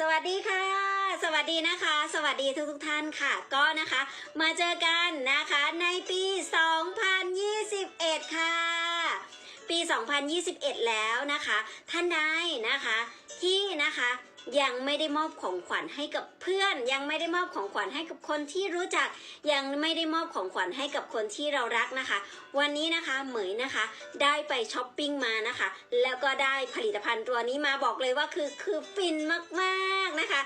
สวัสดีค่ะ สวัสดีนะคะ สวัสดีทุกทุกท่านค่ะ ก็นะคะ มาเจอกันนะคะในปี2 2021 แล้วนะคะ ท่านใดนะคะที่นะคะยังไม่ได้มอบของขวัญให้กับเพื่อน ยังไม่ได้มอบของขวัญให้กับคนที่รู้จัก ยังไม่ได้มอบของขวัญให้กับคนที่เรารักนะคะ วันนี้นะคะเหมยนะคะ ได้ไปช้อปปิ้งมานะคะ แล้วก็ได้ผลิตภัณฑ์ตัวนี้มาบอกเลยว่าคือคือฟินมากๆนะคะ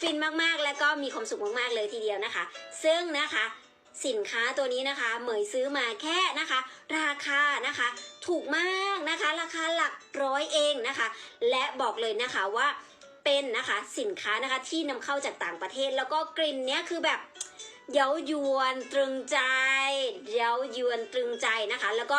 ฟินมากๆแล้วก็มีความสุขมากๆเลยทีเดียวนะคะ ซึ่งนะคะ สินค้าตัวนี้นะคะ เหมยซื้อมาแค่นะคะ ราคานะคะ ถูกมากนะคะ ราคาหลักร้อยเองนะคะ และบอกเลยนะคะว่าเป็นนะคะสินค้านะคะที่นำเข้าจากต่างประเทศ แล้วก็กลิ่นเนี้ยคือแบบเย้ายวนตรึงใจ เย้ายวนตรึงใจนะคะ แล้วก็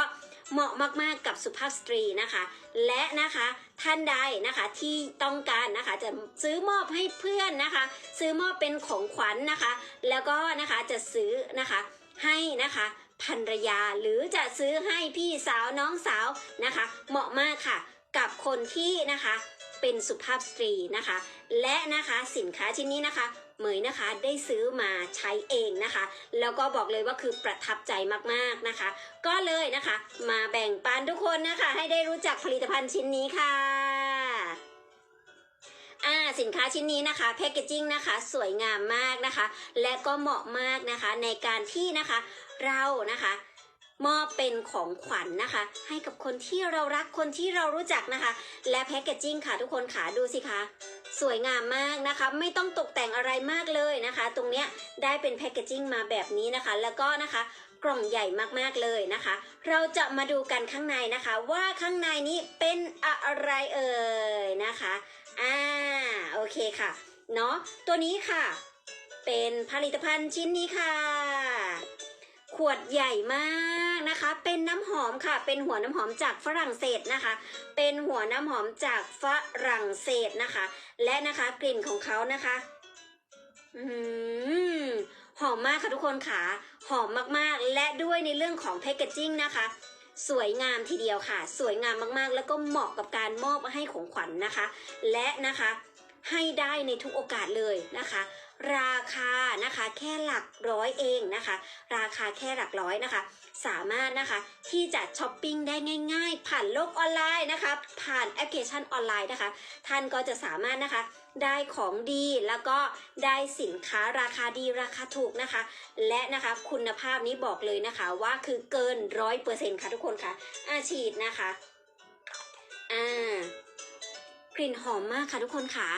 เหมาะมากๆกับสุภาพสตรีนะคะ และนะคะท่านใดนะคะที่ต้องการนะคะจะซื้อมอบให้เพื่อนนะคะ ซื้อมอบเป็นของขวัญนะคะ แล้วก็นะคะจะซื้อนะคะให้นะคะภรรยาหรือจะซื้อให้พี่สาวน้องสาวนะคะ เหมาะมากค่ะ กับคนที่นะคะ เป็นสุภาพสตรีนะคะ และนะคะสินค้าชิ้นนี้นะคะเหมยนะคะได้ซื้อมาใช้เองนะคะ แล้วก็บอกเลยว่าคือประทับใจมากๆนะคะ ก็เลยนะคะ มาแบ่งปันทุกคนนะคะ ให้ได้รู้จักผลิตภัณฑ์ชิ้นนี้ค่ะอ่าสินค้าชิ้นนี้นะคะแพคเกจิ้งนะคะสวยงามมากนะคะ และก็เหมาะมากนะคะในการที่นะคะเรานะคะ มอบเป็นของขวัญนะคะ ให้กับคนที่เรารักคนที่เรารู้จักนะคะ และแพคเกจจิ้งค่ะทุกคนค่ะดูสิคะสวยงามมากนะคะ ไม่ต้องตกแต่งอะไรมากเลยนะคะ ตรงเนี้ยได้เป็นแพคเกจจิ้งมาแบบนี้นะคะ แล้วก็นะคะกล่องใหญ่มากๆเลยนะคะ เราจะมาดูกันข้างในนะคะ ว่าข้างในนี้เป็นอะไรเอ่ยนะคะอ่าโอเคค่ะเนาะตัวนี้ค่ะ เป็นผลิตภัณฑ์ชิ้นนี้ค่ะ ขวดใหญ่มากนะคะ เป็นน้ำหอมค่ะ เป็นหัวน้ำหอมจากฝรั่งเศสนะคะ เป็นหัวน้ำหอมจากฝรั่งเศสนะคะ และนะคะกลิ่นของเขานะคะอหอมมากค่ะทุกคนค่ะ หอมมากๆ และด้วยในเรื่องของแพคเกจิ้งนะคะ สวยงามทีเดียวค่ะ สวยงามมากๆ แล้วก็เหมาะกับการมอบให้ของขวัญนะคะ และนะคะ ให้ได้ในทุกโอกาสเลยนะคะ ราคานะคะแค่หลักร้อยเองนะคะ ราคาแค่หลักร้อยนะคะ สามารถนะคะที่จะช้อปปิ้งได้ง่าย ๆ ผ่านโลกออนไลน์นะคะ ผ่านแอปพลิเคชันออนไลน์นะคะ ท่านก็จะสามารถนะคะได้ของดีแล้วก็ได้สินค้าราคาดีราคาถูกนะคะ และนะคะคุณภาพนี้บอกเลยนะคะว่าคือเกินร้อยเปอร์เซ็นค่ะทุกคนค่ะ อาฉีดนะคะอ่ากลิ่นหอมมากค่ะทุกคนค่ะ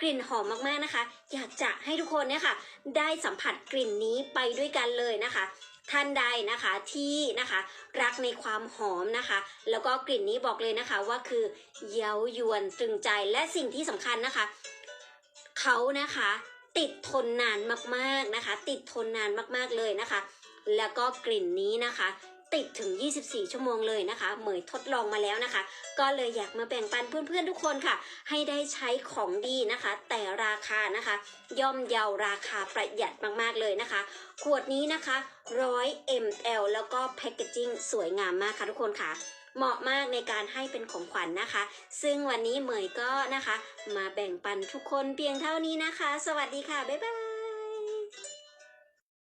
กลิ่นหอมมากๆนะคะ อยากจะให้ทุกคนเนี่ยค่ะ ได้สัมผัสกลิ่นนี้ไปด้วยกันเลยนะคะท่านใดนะคะที่นะคะรักในความหอมนะคะ แล้วก็กลิ่นนี้บอกเลยนะคะว่าคือเย้ายวนตรึงใจและสิ่งที่สำคัญนะคะ เขานะคะติดทนนานมากๆนะคะ ติดทนนานมากๆเลยนะคะ แล้วก็กลิ่นนี้นะคะ ติดถึง 24 ชั่วโมงเลยนะคะ เหมยทดลองมาแล้วนะคะ ก็เลยอยากมาแบ่งปันเพื่อนๆทุกคนค่ะ ให้ได้ใช้ของดีนะคะ แต่ราคานะคะ ย่อมเยาราคาประหยัดมากๆเลยนะคะ ขวดนี้นะคะ 100 ml แล้วก็แพคเกจิ้งสวยงามมากค่ะทุกคนค่ะเหมาะมากในการให้เป็นของขวัญนนะคะ ซึ่งวันนี้เหมยก็นะคะ มาแบ่งปันทุกคนเพียงเท่านี้นะคะ สวัสดีค่ะ บ๊ายบาย